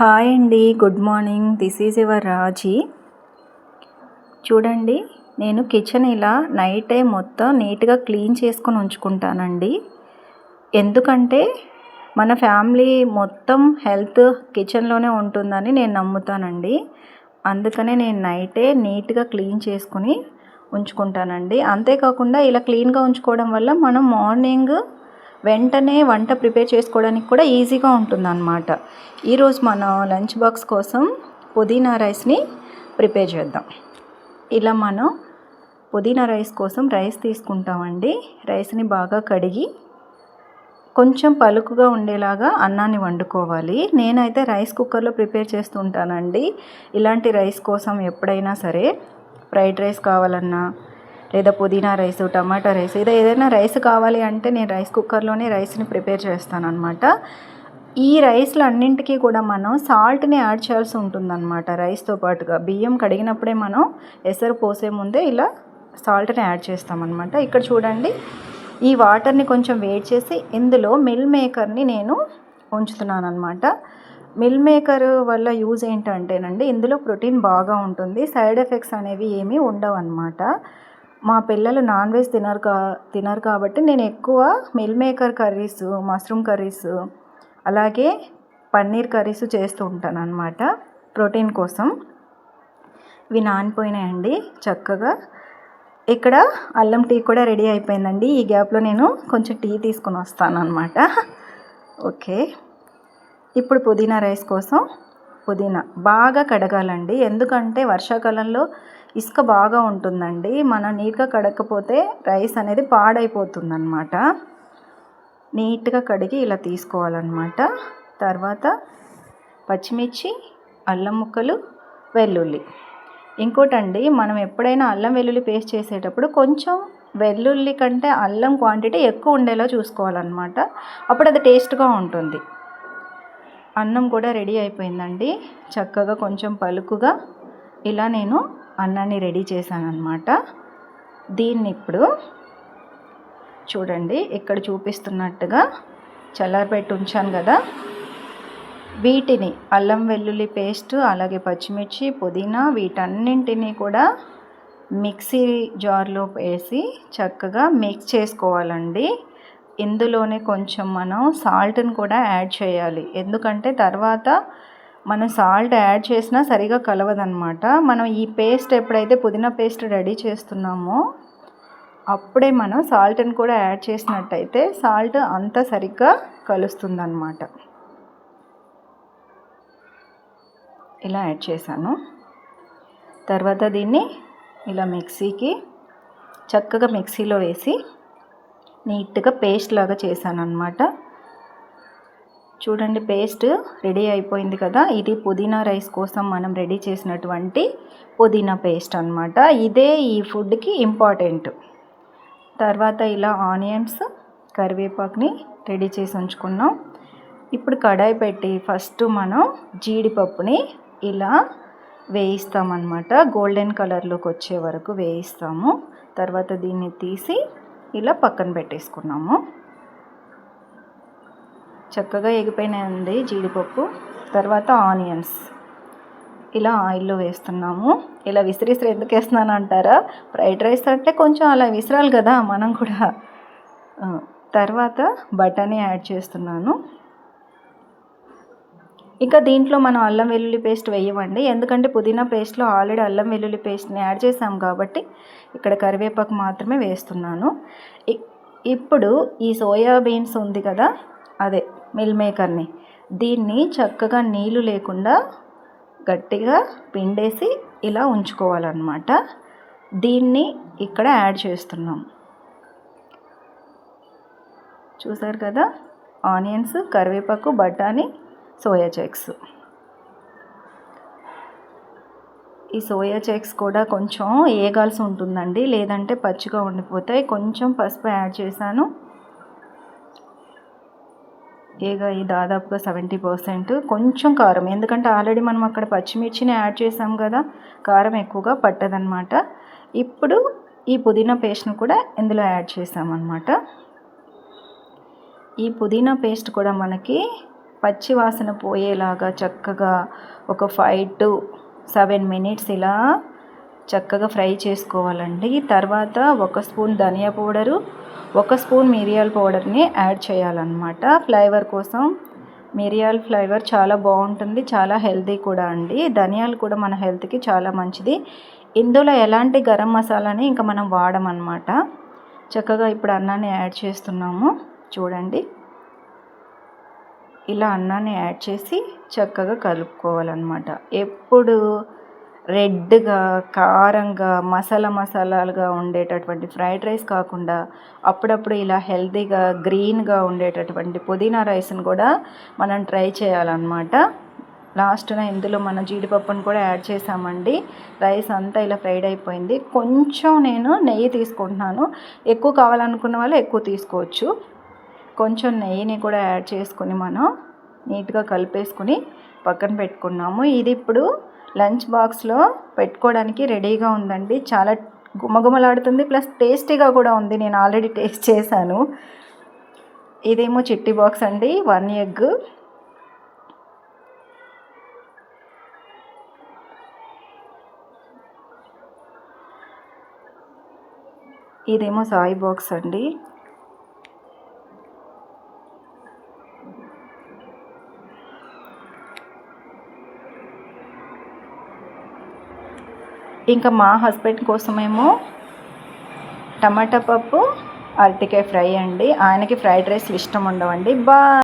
Hi అండి good morning. This is your Raji చూడండి నేను కిచెన్ ఇలా నైట్ టైం మొత్తం నీట్గా క్లీన్ చేసుకొని ఉంచుకుంటానండి. ఎందుకంటే మన ఫ్యామిలీ మొత్తం హెల్త్ కిచెన్లోనే ఉంటుందని నేను నమ్ముతానండి. అందుకనే నేను నైటే నీట్గా క్లీన్ చేసుకుని ఉంచుకుంటానండి. అంతేకాకుండా ఇలా క్లీన్గా ఉంచుకోవడం వల్ల మనం మార్నింగ్ వెంటనే వంట ప్రిపేర్ చేసుకోవడానికి కూడా ఈజీగా ఉంటుందన్నమాట. ఈరోజు మన లంచ్ బాక్స్ కోసం పుదీనా రైస్ని ప్రిపేర్ చేద్దాం. ఇలా మనం పుదీనా రైస్ కోసం రైస్ తీసుకుంటామండి. రైస్ని బాగా కడిగి కొంచెం పలుకుగా ఉండేలాగా అన్నాన్ని వండుకోవాలి. నేనైతే రైస్ కుక్కర్లో ప్రిపేర్ చేస్తుంటానండి ఇలాంటి రైస్ కోసం ఎప్పుడైనా సరే ఫ్రైడ్ రైస్ కావాలన్నా లేదా పుదీనా రైస్ టమాటా రైస్ ఏదో ఏదైనా రైస్ కావాలి అంటే నేను రైస్ కుక్కర్లోనే రైస్ని ప్రిపేర్ చేస్తాను అనమాట ఈ రైస్లు అన్నింటికీ కూడా మనం సాల్ట్ని యాడ్ చేయాల్సి ఉంటుందన్నమాట రైస్తో పాటుగా. బియ్యం కడిగినప్పుడే మనం ఎసరు పోసే ముందే ఇలా సాల్ట్ని యాడ్ చేస్తామన్నమాట. ఇక్కడ చూడండి ఈ వాటర్ని కొంచెం వేడి చేసి ఇందులో మిల్ మేకర్ని నేను ఉంచుతున్నాను అనమాట మిల్ మేకర్ వల్ల యూజ్ ఏంటంటేనండి ఇందులో ప్రోటీన్ బాగా ఉంటుంది సైడ్ ఎఫెక్ట్స్ అనేవి ఏమీ ఉండవు అనమాట మా పిల్లలు నాన్ వెజ్ తినరు కా తినరు కాబట్టి నేను ఎక్కువ meal maker curries mushroom curries అలాగే పన్నీర్ కర్రీస్ చేస్తూ ఉంటాను అనమాట ప్రోటీన్ కోసం. ఇవి నానిపోయినాయండి చక్కగా. ఇక్కడ అల్లం టీ కూడా రెడీ అయిపోయిందండి. ఈ గ్యాప్లో నేను కొంచెం టీ తీసుకొని వస్తాను అనమాట ఓకే. ఇప్పుడు పుదీనా రైస్ కోసం పుదీనా బాగా కడగాలండి. ఎందుకంటే వర్షాకాలంలో ఇసుక బాగా ఉంటుందండి. మనం నీట్గా కడగకపోతే రైస్ అనేది పాడైపోతుంది అనమాట నీట్గా కడిగి ఇలా తీసుకోవాలన్నమాట. తర్వాత పచ్చిమిర్చి అల్లం ముక్కలు వెల్లుల్లి. ఇంకోటండి మనం ఎప్పుడైనా అల్లం వెల్లుల్లి పేస్ట్ చేసేటప్పుడు కొంచెం వెల్లుల్లి కంటే అల్లం క్వాంటిటీ ఎక్కువ ఉండేలా చూసుకోవాలన్నమాట. అప్పుడు అది టేస్ట్గా ఉంటుంది. అన్నం కూడా రెడీ అయిపోయిందండి. చక్కగా కొంచెం పలుకుగా ఇలా నేను అన్నాన్ని రెడీ చేశాను దీన్ని ఇప్పుడు చూడండి ఇక్కడ చూపిస్తున్నట్టుగా చల్లారబెట్టి ఉంచాను కదా. వీటిని అల్లం వెల్లుల్లి పేస్ట్ అలాగే పచ్చిమిర్చి పుదీనా వీటన్నింటినీ కూడా మిక్సీ జార్లో వేసి చక్కగా మిక్స్ చేసుకోవాలండి. ఇందులోనే కొంచెం మనం సాల్ట్ని కూడా యాడ్ చేయాలి. ఎందుకంటే తర్వాత మనం సాల్ట్ యాడ్ చేసినా సరిగా కలవదనమాట మనం ఈ పేస్ట్ ఎప్పుడైతే పుదీనా పేస్ట్ రెడీ చేస్తున్నామో అప్పుడే మనం సాల్ట్ని కూడా యాడ్ చేసినట్టయితే సాల్ట్ అంత సరిగ్గా కలుస్తుందన్నమాట. ఇలా యాడ్ చేశాను. తర్వాత దీన్ని ఇలా మిక్సీకి చక్కగా మిక్సీలో వేసి నీట్గా పేస్ట్ లాగా చేశాను అనమాట చూడండి పేస్ట్ రెడీ అయిపోయింది కదా. ఇది పుదీనా రైస్ కోసం మనం రెడీ చేసినటువంటి పుదీనా పేస్ట్ అనమాట ఇదే ఈ ఫుడ్కి ఇంపార్టెంట్ తర్వాత ఇలా ఆనియన్స్ కరివేపాకుని రెడీ చేసి ఉంచుకున్నాం. ఇప్పుడు కడాయి పెట్టి ఫస్ట్ మనం జీడిపప్పుని ఇలా వేయిస్తామన్నమాట. గోల్డెన్ కలర్లోకి వచ్చే వరకు వేయిస్తాము. తర్వాత దీన్ని తీసి ఇలా పక్కన పెట్టేసుకున్నాము. చక్కగా ఎగిపోయినాయండి జీడిపప్పు తర్వాత ఆనియన్స్. ఇలా ఆయిల్లో వేస్తున్నాము. ఇలా విసిరిసిరి ఎందుకు వేస్తున్నాను అంటారా ఫ్రైడ్ రైస్ అంటే కొంచెం అలా విసిరాలి కదా మనం కూడా. తర్వాత బటానీ యాడ్ చేస్తున్నాను. ఇంకా దీంట్లో మనం అల్లం వెల్లుల్లి పేస్ట్ వేయమండి. ఎందుకంటే పుదీనా పేస్ట్లో ఆల్రెడీ అల్లం వెల్లుల్లి పేస్ట్ని యాడ్ చేసాం కాబట్టి ఇక్కడ కరివేపాకు మాత్రమే వేస్తున్నాను. ఇప్పుడు ఈ సోయా బీన్స్ ఉంది కదా అదే మిల్ మేకర్ని దీన్ని చక్కగా నీళ్ళు లేకుండా గట్టిగా పిండేసి ఇలా ఉంచుకోవాలన్నమాట. దీన్ని ఇక్కడ యాడ్ చేస్తున్నాం. చూసారు కదా? ఆనియన్స్ కరివేపాకు బఠానీ సోయా చెక్స్. ఈ సోయా చెక్స్ కూడా కొంచెం ఏగాల్సి ఉంటుందండి. లేదంటే పచ్చిగా ఉండిపోతాయి. కొంచెం పసుపు యాడ్ చేశాను. ఏగా ఈ దాదాపుగా సెవెంటీ పర్సెంట్ కొంచెం కారం. ఎందుకంటే ఆల్రెడీ మనం అక్కడ పచ్చిమిర్చిని యాడ్ చేసాం కదా కారం ఎక్కువగా పట్టదనమాట ఇప్పుడు ఈ పుదీనా పేస్ట్ని కూడా ఇందులో యాడ్ చేసామన్నమాట. ఈ పుదీనా పేస్ట్ కూడా మనకి పచ్చి వాసన పోయేలాగా చక్కగా ఒక ఫైవ్ టు సెవెన్ మినిట్స్ ఇలా చక్కగా ఫ్రై చేసుకోవాలండి. తర్వాత ఒక స్పూన్ ధనియా పౌడరు ఒక స్పూన్ మిరియాల పౌడర్ని యాడ్ చేయాలన్నమాట. ఫ్లేవర్ కోసం మిరియాల ఫ్లేవర్ చాలా బాగుంటుంది చాలా హెల్తీ కూడా అండి. ధనియాలు కూడా మన హెల్త్కి చాలా మంచిది. ఇందులో ఎలాంటి గరం మసాలాని ఇంకా మనం వాడమన్నమాట. చక్కగా ఇప్పుడు అన్నాన్ని యాడ్ చేస్తున్నాము. చూడండి. ఇలా అన్నాన్ని యాడ్ చేసి చక్కగా కలుపుకోవాలన్నమాట. ఎప్పుడు రెడ్గా కారంగా మసాలా మసాలాలుగా ఉండేటటువంటి ఫ్రైడ్ రైస్ కాకుండా అప్పుడప్పుడు ఇలా హెల్తీగా గ్రీన్గా ఉండేటటువంటి పుదీనా రైస్ని కూడా మనం ట్రై చేయాలన్నమాట. లాస్ట్న ఇందులో మన జీడిపప్పును కూడా యాడ్ చేసామండి. రైస్ అంతా ఇలా ఫ్రైడ్ అయిపోయింది. కొంచెం నేను నెయ్యి తీసుకుంటున్నాను. ఎక్కువ కావాలనుకున్న వాళ్ళు ఎక్కువ తీసుకోవచ్చు. కొంచెం నెయ్యిని కూడా యాడ్ చేసుకుని మనం నీట్గా కలిపేసుకుని పక్కన పెట్టుకున్నాము. ఇది ఇప్పుడు లంచ్ బాక్స్లో పెట్టుకోవడానికి రెడీగా ఉందండి. చాలా గుమగుమలాడుతుంది. ప్లస్ టేస్టీగా కూడా ఉంది. నేను ఆల్రెడీ టేస్ట్ చేశాను. ఇదేమో చిట్టి బాక్స్ అండి. One egg. ఇదేమో సాయి బాక్స్ అండి. ఇంకా మా హస్బెండ్ కోసమేమో టమాటా పప్పు అరటికాయ ఫ్రై అండి. ఆయనకి ఫ్రైడ్ రైస్ ఇష్టం ఉండవండి. బా